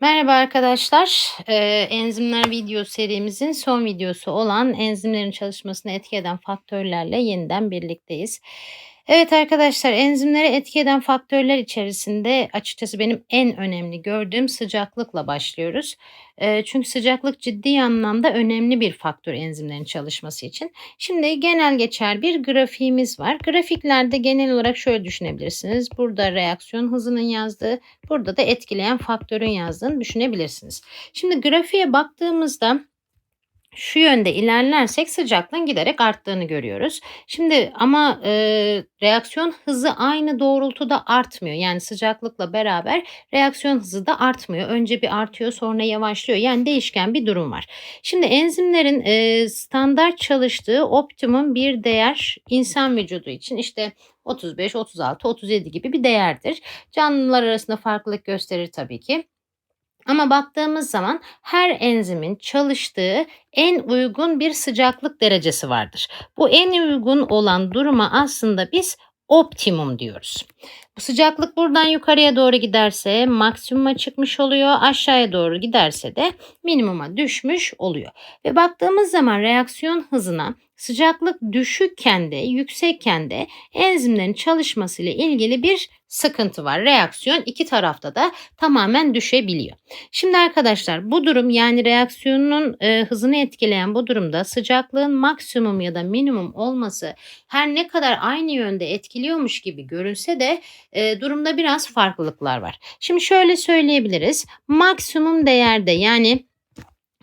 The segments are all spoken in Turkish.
Merhaba arkadaşlar. Ee, enzimler video serimizin son videosu olan enzimlerin çalışmasını etki eden faktörlerle yeniden birlikteyiz. Evet arkadaşlar enzimleri etki eden faktörler içerisinde açıkçası benim en önemli gördüğüm sıcaklıkla başlıyoruz. Ee, çünkü sıcaklık ciddi anlamda önemli bir faktör enzimlerin çalışması için. Şimdi genel geçer bir grafiğimiz var. Grafiklerde genel olarak şöyle düşünebilirsiniz. Burada reaksiyon hızının yazdığı, burada da etkileyen faktörün yazdığını düşünebilirsiniz. Şimdi grafiğe baktığımızda şu yönde ilerlersek sıcaklığın giderek arttığını görüyoruz. Şimdi ama e, reaksiyon hızı aynı doğrultuda artmıyor. Yani sıcaklıkla beraber reaksiyon hızı da artmıyor. Önce bir artıyor sonra yavaşlıyor. Yani değişken bir durum var. Şimdi enzimlerin e, standart çalıştığı optimum bir değer insan vücudu için işte 35, 36, 37 gibi bir değerdir. Canlılar arasında farklılık gösterir tabii ki. Ama baktığımız zaman her enzimin çalıştığı en uygun bir sıcaklık derecesi vardır. Bu en uygun olan duruma aslında biz optimum diyoruz. Bu sıcaklık buradan yukarıya doğru giderse maksimuma çıkmış oluyor. Aşağıya doğru giderse de minimuma düşmüş oluyor. Ve baktığımız zaman reaksiyon hızına sıcaklık düşükken de yüksekken de enzimlerin çalışması ile ilgili bir sıkıntı var. Reaksiyon iki tarafta da tamamen düşebiliyor. Şimdi arkadaşlar bu durum yani reaksiyonun e, hızını etkileyen bu durumda sıcaklığın maksimum ya da minimum olması her ne kadar aynı yönde etkiliyormuş gibi görünse de e, durumda biraz farklılıklar var. Şimdi şöyle söyleyebiliriz. Maksimum değerde yani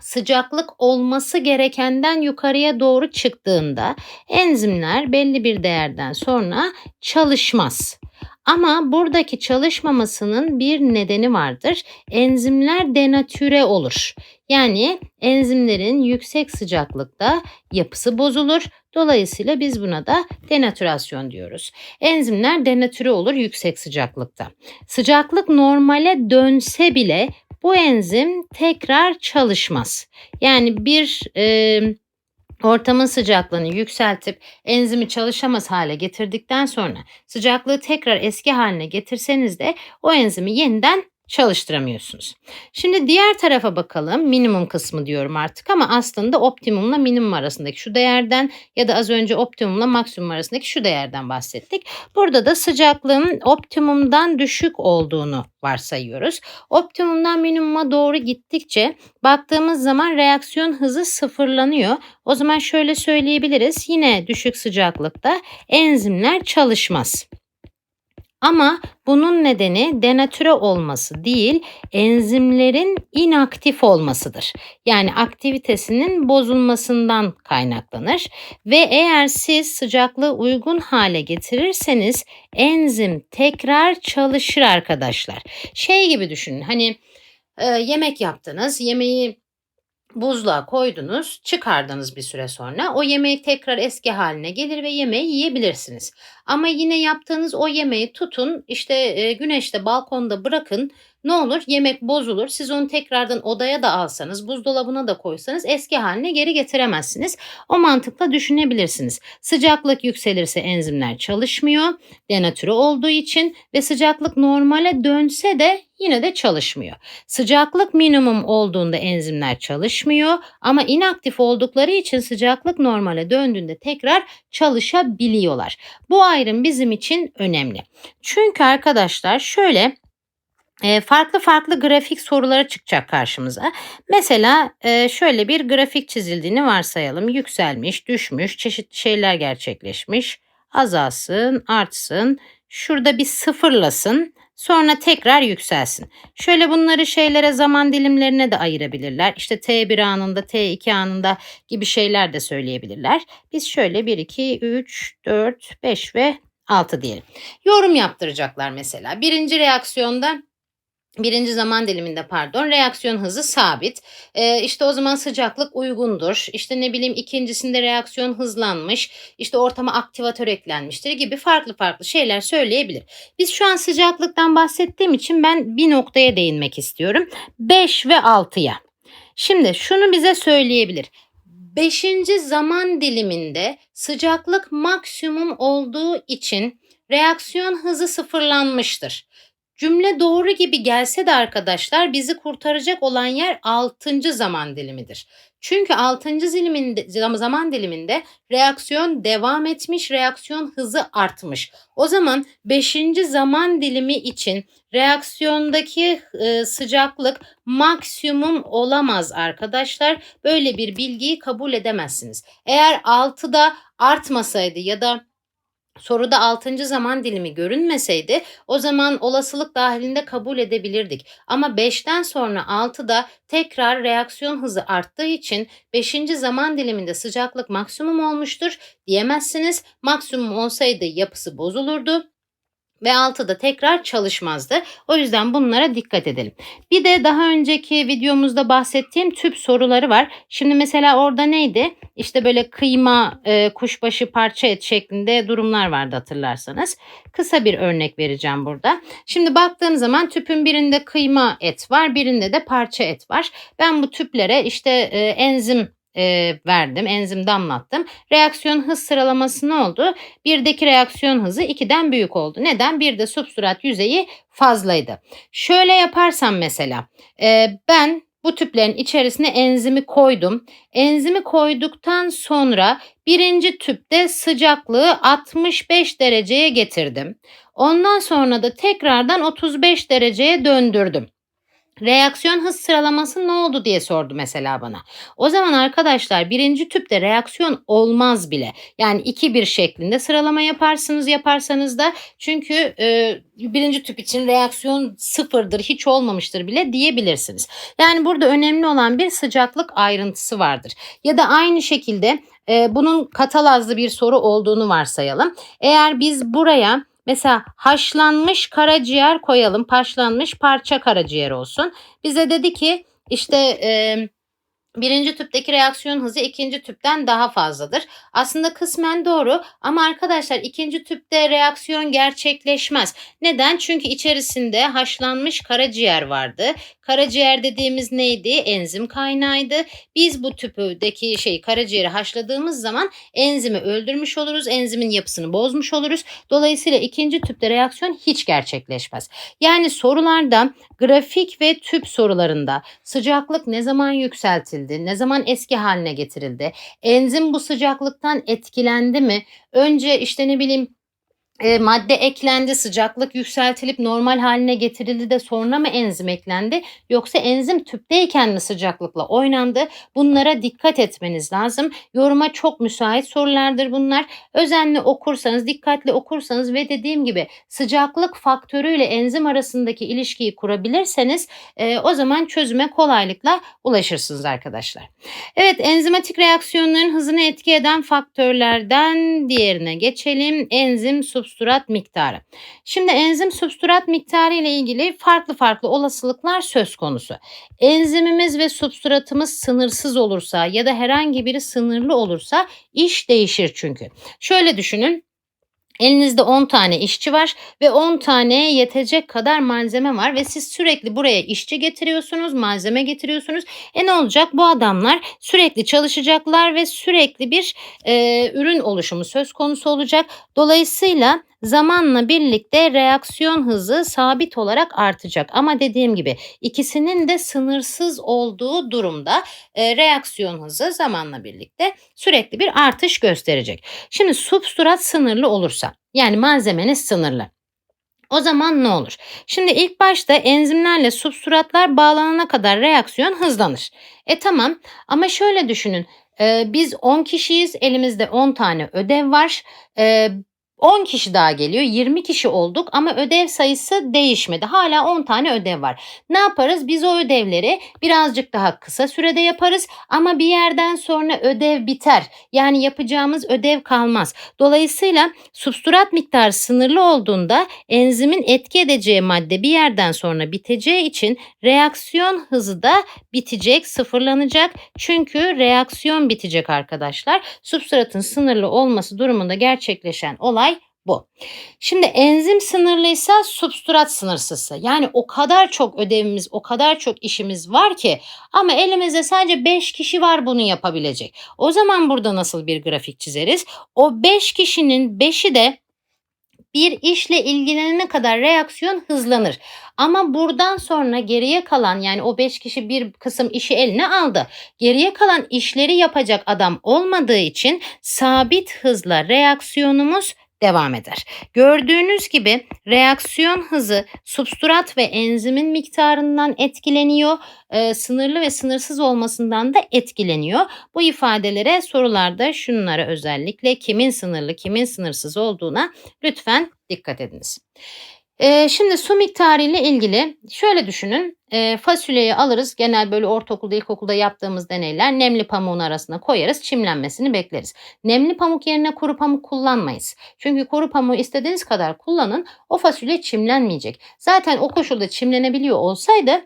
sıcaklık olması gerekenden yukarıya doğru çıktığında enzimler belli bir değerden sonra çalışmaz. Ama buradaki çalışmamasının bir nedeni vardır. Enzimler denatüre olur. Yani enzimlerin yüksek sıcaklıkta yapısı bozulur. Dolayısıyla biz buna da denatürasyon diyoruz. Enzimler denatüre olur yüksek sıcaklıkta. Sıcaklık normale dönse bile bu enzim tekrar çalışmaz. Yani bir e, ortamın sıcaklığını yükseltip enzimi çalışamaz hale getirdikten sonra sıcaklığı tekrar eski haline getirseniz de o enzimi yeniden çalıştıramıyorsunuz. Şimdi diğer tarafa bakalım. Minimum kısmı diyorum artık ama aslında optimumla minimum arasındaki şu değerden ya da az önce optimumla maksimum arasındaki şu değerden bahsettik. Burada da sıcaklığın optimumdan düşük olduğunu varsayıyoruz. Optimumdan minimuma doğru gittikçe baktığımız zaman reaksiyon hızı sıfırlanıyor. O zaman şöyle söyleyebiliriz. Yine düşük sıcaklıkta enzimler çalışmaz. Ama bunun nedeni denatüre olması değil, enzimlerin inaktif olmasıdır. Yani aktivitesinin bozulmasından kaynaklanır ve eğer siz sıcaklığı uygun hale getirirseniz enzim tekrar çalışır arkadaşlar. Şey gibi düşünün. Hani e, yemek yaptınız, yemeği buzluğa koydunuz, çıkardınız bir süre sonra. O yemek tekrar eski haline gelir ve yemeği yiyebilirsiniz. Ama yine yaptığınız o yemeği tutun, işte e, güneşte, balkonda bırakın. Ne olur? Yemek bozulur. Siz onu tekrardan odaya da alsanız, buzdolabına da koysanız eski haline geri getiremezsiniz. O mantıkla düşünebilirsiniz. Sıcaklık yükselirse enzimler çalışmıyor. Denatürü olduğu için ve sıcaklık normale dönse de yine de çalışmıyor. Sıcaklık minimum olduğunda enzimler çalışmıyor ama inaktif oldukları için sıcaklık normale döndüğünde tekrar çalışabiliyorlar. Bu ayrım bizim için önemli. Çünkü arkadaşlar şöyle e, farklı farklı grafik soruları çıkacak karşımıza. Mesela e, şöyle bir grafik çizildiğini varsayalım. Yükselmiş, düşmüş, çeşitli şeyler gerçekleşmiş. Azalsın, artsın, şurada bir sıfırlasın, sonra tekrar yükselsin. Şöyle bunları şeylere zaman dilimlerine de ayırabilirler. İşte T1 anında, T2 anında gibi şeyler de söyleyebilirler. Biz şöyle 1, 2, 3, 4, 5 ve 6 diyelim. Yorum yaptıracaklar mesela. Birinci reaksiyonda Birinci zaman diliminde pardon reaksiyon hızı sabit. Ee, işte o zaman sıcaklık uygundur. İşte ne bileyim ikincisinde reaksiyon hızlanmış. İşte ortama aktivatör eklenmiştir gibi farklı farklı şeyler söyleyebilir. Biz şu an sıcaklıktan bahsettiğim için ben bir noktaya değinmek istiyorum. 5 ve 6'ya. Şimdi şunu bize söyleyebilir. Beşinci zaman diliminde sıcaklık maksimum olduğu için reaksiyon hızı sıfırlanmıştır. Cümle doğru gibi gelse de arkadaşlar bizi kurtaracak olan yer 6. zaman dilimidir. Çünkü 6. diliminde, zaman diliminde reaksiyon devam etmiş, reaksiyon hızı artmış. O zaman 5. zaman dilimi için reaksiyondaki e, sıcaklık maksimum olamaz arkadaşlar. Böyle bir bilgiyi kabul edemezsiniz. Eğer 6'da artmasaydı ya da soruda 6. zaman dilimi görünmeseydi o zaman olasılık dahilinde kabul edebilirdik. Ama 5'ten sonra 6'da tekrar reaksiyon hızı arttığı için 5. zaman diliminde sıcaklık maksimum olmuştur diyemezsiniz. Maksimum olsaydı yapısı bozulurdu ve 6'da tekrar çalışmazdı. O yüzden bunlara dikkat edelim. Bir de daha önceki videomuzda bahsettiğim tüp soruları var. Şimdi mesela orada neydi? İşte böyle kıyma, e, kuşbaşı, parça et şeklinde durumlar vardı hatırlarsanız. Kısa bir örnek vereceğim burada. Şimdi baktığım zaman tüpün birinde kıyma et var, birinde de parça et var. Ben bu tüplere işte e, enzim e, verdim. Enzim damlattım. Reaksiyon hız sıralaması ne oldu? Birdeki reaksiyon hızı 2'den büyük oldu. Neden? Bir de substrat yüzeyi fazlaydı. Şöyle yaparsam mesela e, ben bu tüplerin içerisine enzimi koydum. Enzimi koyduktan sonra birinci tüpte sıcaklığı 65 dereceye getirdim. Ondan sonra da tekrardan 35 dereceye döndürdüm. Reaksiyon hız sıralaması ne oldu diye sordu mesela bana. O zaman arkadaşlar birinci tüpte reaksiyon olmaz bile. Yani 2-1 şeklinde sıralama yaparsınız yaparsanız da çünkü e, birinci tüp için reaksiyon sıfırdır hiç olmamıştır bile diyebilirsiniz. Yani burada önemli olan bir sıcaklık ayrıntısı vardır. Ya da aynı şekilde e, bunun katalazlı bir soru olduğunu varsayalım. Eğer biz buraya Mesela haşlanmış karaciğer koyalım. Haşlanmış parça karaciğer olsun. Bize dedi ki işte e, birinci tüpteki reaksiyon hızı ikinci tüpten daha fazladır. Aslında kısmen doğru ama arkadaşlar ikinci tüpte reaksiyon gerçekleşmez. Neden? Çünkü içerisinde haşlanmış karaciğer vardı. Karaciğer dediğimiz neydi? Enzim kaynağıydı. Biz bu tüpüdeki şeyi karaciğeri haşladığımız zaman enzimi öldürmüş oluruz. Enzimin yapısını bozmuş oluruz. Dolayısıyla ikinci tüpte reaksiyon hiç gerçekleşmez. Yani sorularda grafik ve tüp sorularında sıcaklık ne zaman yükseltildi? Ne zaman eski haline getirildi? Enzim bu sıcaklıktan etkilendi mi? Önce işte ne bileyim e, madde eklendi, sıcaklık yükseltilip normal haline getirildi de sonra mı enzim eklendi? Yoksa enzim tüpteyken mi sıcaklıkla oynandı? Bunlara dikkat etmeniz lazım. Yoruma çok müsait sorulardır bunlar. Özenli okursanız, dikkatli okursanız ve dediğim gibi sıcaklık faktörüyle enzim arasındaki ilişkiyi kurabilirseniz e, o zaman çözüme kolaylıkla ulaşırsınız arkadaşlar. Evet enzimatik reaksiyonların hızını etki eden faktörlerden diğerine geçelim. Enzim substrat substrat miktarı. Şimdi enzim substrat miktarı ile ilgili farklı farklı olasılıklar söz konusu. Enzimimiz ve substratımız sınırsız olursa ya da herhangi biri sınırlı olursa iş değişir çünkü. Şöyle düşünün. Elinizde 10 tane işçi var ve 10 tane yetecek kadar malzeme var ve siz sürekli buraya işçi getiriyorsunuz, malzeme getiriyorsunuz. E ne olacak? Bu adamlar sürekli çalışacaklar ve sürekli bir e, ürün oluşumu söz konusu olacak. Dolayısıyla zamanla birlikte reaksiyon hızı sabit olarak artacak. Ama dediğim gibi ikisinin de sınırsız olduğu durumda e, reaksiyon hızı zamanla birlikte sürekli bir artış gösterecek. Şimdi substrat sınırlı olursa yani malzemeniz sınırlı. O zaman ne olur? Şimdi ilk başta enzimlerle substratlar bağlanana kadar reaksiyon hızlanır. E tamam ama şöyle düşünün. Ee, biz 10 kişiyiz. Elimizde 10 tane ödev var. Ee, 10 kişi daha geliyor. 20 kişi olduk ama ödev sayısı değişmedi. Hala 10 tane ödev var. Ne yaparız? Biz o ödevleri birazcık daha kısa sürede yaparız ama bir yerden sonra ödev biter. Yani yapacağımız ödev kalmaz. Dolayısıyla substrat miktarı sınırlı olduğunda enzimin etki edeceği madde bir yerden sonra biteceği için reaksiyon hızı da bitecek, sıfırlanacak. Çünkü reaksiyon bitecek arkadaşlar. Substratın sınırlı olması durumunda gerçekleşen olay bu. Şimdi enzim sınırlıysa substrat sınırsızsa yani o kadar çok ödevimiz o kadar çok işimiz var ki ama elimizde sadece 5 kişi var bunu yapabilecek. O zaman burada nasıl bir grafik çizeriz? O 5 kişinin 5'i de bir işle ilgilenene kadar reaksiyon hızlanır. Ama buradan sonra geriye kalan yani o 5 kişi bir kısım işi eline aldı. Geriye kalan işleri yapacak adam olmadığı için sabit hızla reaksiyonumuz devam eder. Gördüğünüz gibi reaksiyon hızı substrat ve enzimin miktarından etkileniyor. E, sınırlı ve sınırsız olmasından da etkileniyor. Bu ifadelere sorularda şunlara özellikle kimin sınırlı kimin sınırsız olduğuna lütfen dikkat ediniz. Ee, şimdi su miktarı ile ilgili şöyle düşünün. Ee, fasulyeyi alırız. Genel böyle ortaokulda, ilkokulda yaptığımız deneyler. Nemli pamuğun arasına koyarız. Çimlenmesini bekleriz. Nemli pamuk yerine kuru pamuk kullanmayız. Çünkü kuru pamuğu istediğiniz kadar kullanın. O fasulye çimlenmeyecek. Zaten o koşulda çimlenebiliyor olsaydı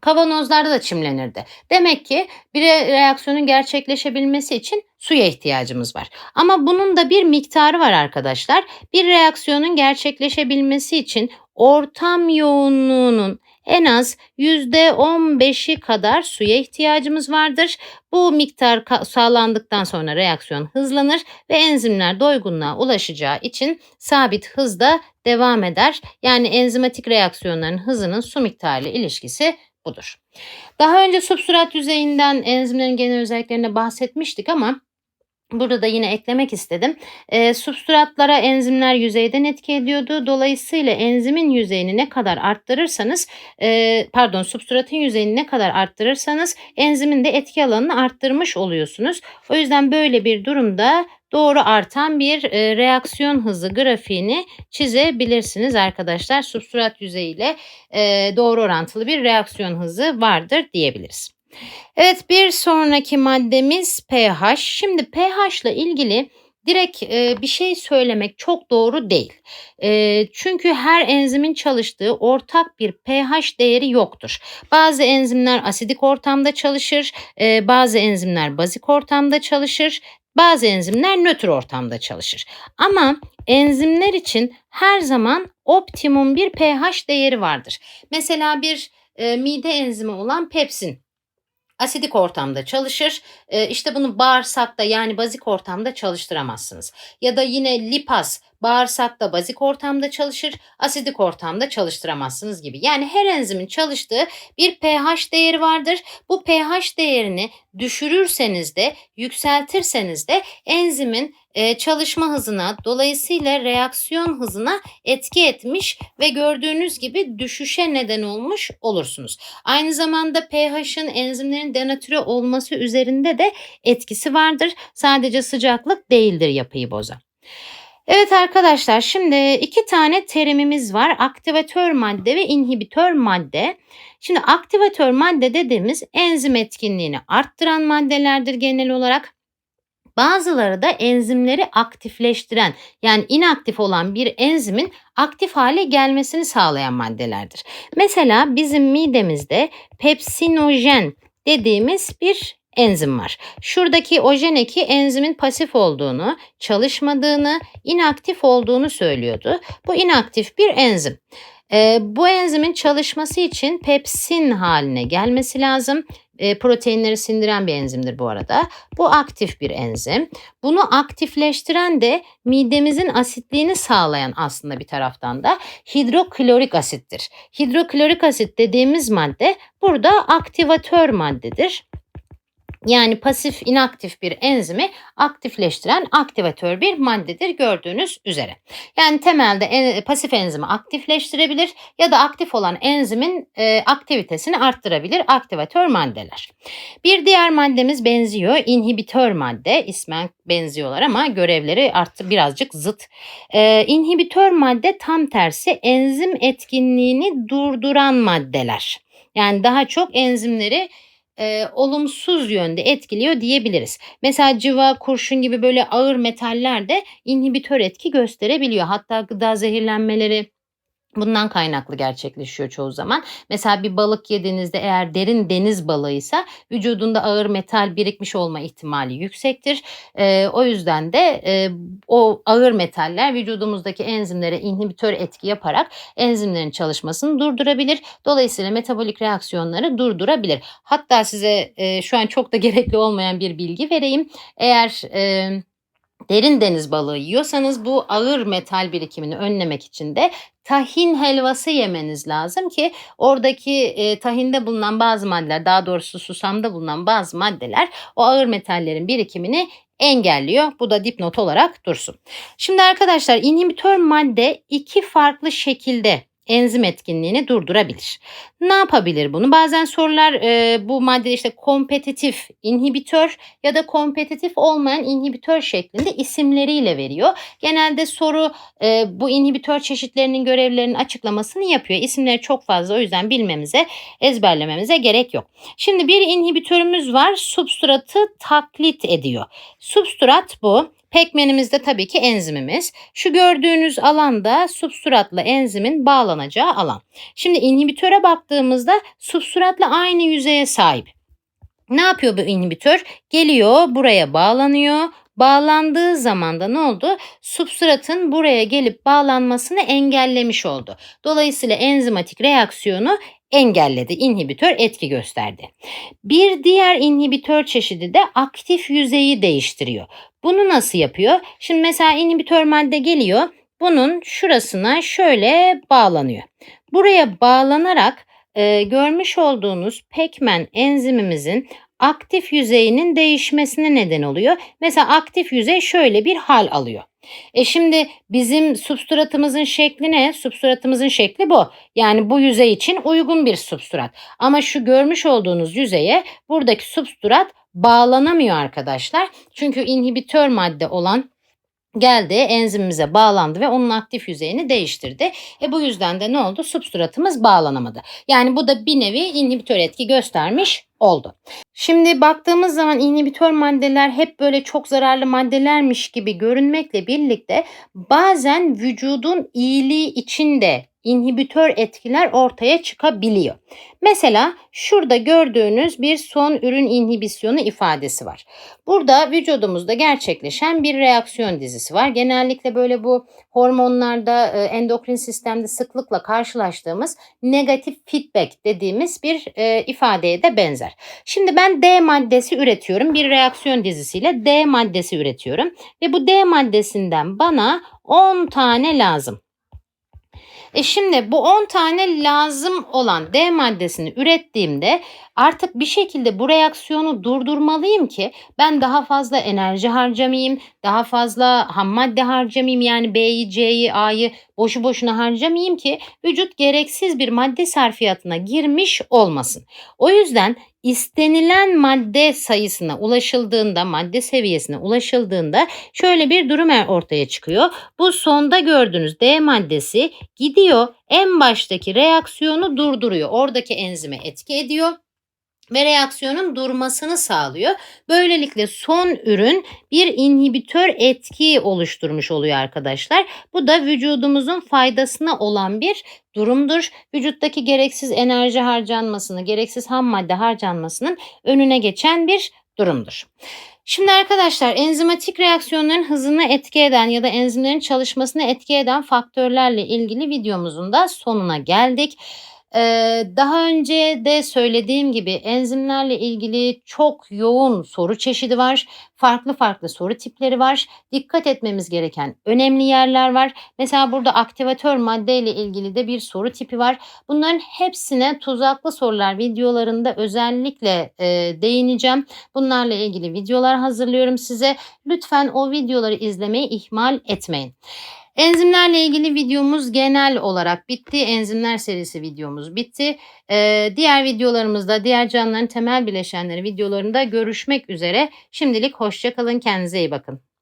kavanozlarda da çimlenirdi. Demek ki bir reaksiyonun gerçekleşebilmesi için suya ihtiyacımız var. Ama bunun da bir miktarı var arkadaşlar. Bir reaksiyonun gerçekleşebilmesi için ortam yoğunluğunun en az %15'i kadar suya ihtiyacımız vardır. Bu miktar sağlandıktan sonra reaksiyon hızlanır ve enzimler doygunluğa ulaşacağı için sabit hızda devam eder. Yani enzimatik reaksiyonların hızının su miktarı ilişkisi budur. Daha önce substrat yüzeyinden enzimlerin genel özelliklerine bahsetmiştik ama Burada da yine eklemek istedim. E, substratlara enzimler yüzeyden etki ediyordu. Dolayısıyla enzimin yüzeyini ne kadar arttırırsanız, e, pardon substratın yüzeyini ne kadar arttırırsanız enzimin de etki alanını arttırmış oluyorsunuz. O yüzden böyle bir durumda doğru artan bir e, reaksiyon hızı grafiğini çizebilirsiniz arkadaşlar. Substrat yüzeyiyle e, doğru orantılı bir reaksiyon hızı vardır diyebiliriz. Evet bir sonraki maddemiz pH. Şimdi pH ile ilgili direkt e, bir şey söylemek çok doğru değil. E, çünkü her enzimin çalıştığı ortak bir pH değeri yoktur. Bazı enzimler asidik ortamda çalışır, e, bazı enzimler bazik ortamda çalışır. Bazı enzimler nötr ortamda çalışır. Ama enzimler için her zaman optimum bir pH değeri vardır. Mesela bir e, mide enzimi olan pepsin asidik ortamda çalışır. E, işte bunu bağırsakta yani bazik ortamda çalıştıramazsınız. Ya da yine lipaz bağırsakta bazik ortamda çalışır, asidik ortamda çalıştıramazsınız gibi. Yani her enzimin çalıştığı bir pH değeri vardır. Bu pH değerini düşürürseniz de yükseltirseniz de enzimin e, çalışma hızına dolayısıyla reaksiyon hızına etki etmiş ve gördüğünüz gibi düşüşe neden olmuş olursunuz. Aynı zamanda pH'ın enzimlerin denatüre olması üzerinde de etkisi vardır. Sadece sıcaklık değildir yapıyı bozan. Evet arkadaşlar şimdi iki tane terimimiz var. Aktivatör madde ve inhibitör madde. Şimdi aktivatör madde dediğimiz enzim etkinliğini arttıran maddelerdir genel olarak. Bazıları da enzimleri aktifleştiren yani inaktif olan bir enzimin aktif hale gelmesini sağlayan maddelerdir. Mesela bizim midemizde pepsinojen dediğimiz bir enzim var. Şuradaki ojen eki enzimin pasif olduğunu, çalışmadığını, inaktif olduğunu söylüyordu. Bu inaktif bir enzim. E, bu enzimin çalışması için pepsin haline gelmesi lazım. E, proteinleri sindiren bir enzimdir bu arada. Bu aktif bir enzim. Bunu aktifleştiren de midemizin asitliğini sağlayan aslında bir taraftan da hidroklorik asittir. Hidroklorik asit dediğimiz madde burada aktivatör maddedir. Yani pasif inaktif bir enzimi aktifleştiren aktivatör bir maddedir gördüğünüz üzere. Yani temelde en, pasif enzimi aktifleştirebilir ya da aktif olan enzimin e, aktivitesini arttırabilir aktivatör maddeler. Bir diğer maddemiz benziyor. İnhibitör madde ismen benziyorlar ama görevleri artı birazcık zıt. E, inhibitör madde tam tersi enzim etkinliğini durduran maddeler. Yani daha çok enzimleri e, olumsuz yönde etkiliyor diyebiliriz. Mesela civa, kurşun gibi böyle ağır metaller de inhibitör etki gösterebiliyor. Hatta gıda zehirlenmeleri Bundan kaynaklı gerçekleşiyor çoğu zaman. Mesela bir balık yediğinizde eğer derin deniz balığıysa vücudunda ağır metal birikmiş olma ihtimali yüksektir. E, o yüzden de e, o ağır metaller vücudumuzdaki enzimlere inhibitör etki yaparak enzimlerin çalışmasını durdurabilir. Dolayısıyla metabolik reaksiyonları durdurabilir. Hatta size e, şu an çok da gerekli olmayan bir bilgi vereyim. Eğer... E, derin deniz balığı yiyorsanız bu ağır metal birikimini önlemek için de tahin helvası yemeniz lazım ki oradaki e, tahinde bulunan bazı maddeler daha doğrusu susamda bulunan bazı maddeler o ağır metallerin birikimini engelliyor. Bu da dipnot olarak dursun. Şimdi arkadaşlar inhibitör madde iki farklı şekilde enzim etkinliğini durdurabilir. Ne yapabilir bunu? Bazen sorular e, bu madde işte kompetitif inhibitör ya da kompetitif olmayan inhibitör şeklinde isimleriyle veriyor. Genelde soru e, bu inhibitör çeşitlerinin görevlerinin açıklamasını yapıyor. İsimleri çok fazla o yüzden bilmemize, ezberlememize gerek yok. Şimdi bir inhibitörümüz var. Substratı taklit ediyor. Substrat bu. Pekmenimiz de tabii ki enzimimiz. Şu gördüğünüz alanda substratla enzimin bağlanacağı alan. Şimdi inhibitöre baktığımızda substratla aynı yüzeye sahip. Ne yapıyor bu inhibitör? Geliyor buraya bağlanıyor. Bağlandığı zaman da ne oldu? Substratın buraya gelip bağlanmasını engellemiş oldu. Dolayısıyla enzimatik reaksiyonu engelledi. İnhibitör etki gösterdi. Bir diğer inhibitör çeşidi de aktif yüzeyi değiştiriyor. Bunu nasıl yapıyor? Şimdi mesela inhibitör madde geliyor. Bunun şurasına şöyle bağlanıyor. Buraya bağlanarak e, görmüş olduğunuz pekmen enzimimizin aktif yüzeyinin değişmesine neden oluyor. Mesela aktif yüzey şöyle bir hal alıyor. E şimdi bizim substratımızın şekli ne? Substratımızın şekli bu. Yani bu yüzey için uygun bir substrat. Ama şu görmüş olduğunuz yüzeye buradaki substrat bağlanamıyor arkadaşlar. Çünkü inhibitör madde olan geldi enzimimize bağlandı ve onun aktif yüzeyini değiştirdi. E bu yüzden de ne oldu? Substratımız bağlanamadı. Yani bu da bir nevi inhibitör etki göstermiş oldu. Şimdi baktığımız zaman inhibitör maddeler hep böyle çok zararlı maddelermiş gibi görünmekle birlikte bazen vücudun iyiliği için de inhibitör etkiler ortaya çıkabiliyor. Mesela şurada gördüğünüz bir son ürün inhibisyonu ifadesi var. Burada vücudumuzda gerçekleşen bir reaksiyon dizisi var. Genellikle böyle bu hormonlarda e, endokrin sistemde sıklıkla karşılaştığımız negatif feedback dediğimiz bir e, ifadeye de benzer. Şimdi ben D maddesi üretiyorum. Bir reaksiyon dizisiyle D maddesi üretiyorum ve bu D maddesinden bana 10 tane lazım. E şimdi bu 10 tane lazım olan D maddesini ürettiğimde artık bir şekilde bu reaksiyonu durdurmalıyım ki ben daha fazla enerji harcamayayım, daha fazla ham madde harcamayayım yani B'yi, C'yi, A'yı boşu boşuna harcamayayım ki vücut gereksiz bir madde sarfiyatına girmiş olmasın. O yüzden istenilen madde sayısına ulaşıldığında, madde seviyesine ulaşıldığında şöyle bir durum er, ortaya çıkıyor. Bu sonda gördüğünüz D maddesi gidiyor en baştaki reaksiyonu durduruyor. Oradaki enzime etki ediyor ve reaksiyonun durmasını sağlıyor. Böylelikle son ürün bir inhibitör etki oluşturmuş oluyor arkadaşlar. Bu da vücudumuzun faydasına olan bir durumdur. Vücuttaki gereksiz enerji harcanmasını, gereksiz ham madde harcanmasının önüne geçen bir durumdur. Şimdi arkadaşlar enzimatik reaksiyonların hızını etki eden ya da enzimlerin çalışmasını etki eden faktörlerle ilgili videomuzun da sonuna geldik. Ee, daha önce de söylediğim gibi enzimlerle ilgili çok yoğun soru çeşidi var. Farklı farklı soru tipleri var. Dikkat etmemiz gereken önemli yerler var. Mesela burada aktivatör madde ile ilgili de bir soru tipi var. Bunların hepsine tuzaklı sorular videolarında özellikle e, değineceğim. Bunlarla ilgili videolar hazırlıyorum size. Lütfen o videoları izlemeyi ihmal etmeyin. Enzimlerle ilgili videomuz genel olarak bitti. Enzimler serisi videomuz bitti. Ee, diğer videolarımızda diğer canlıların temel bileşenleri videolarında görüşmek üzere. Şimdilik hoşçakalın. Kendinize iyi bakın.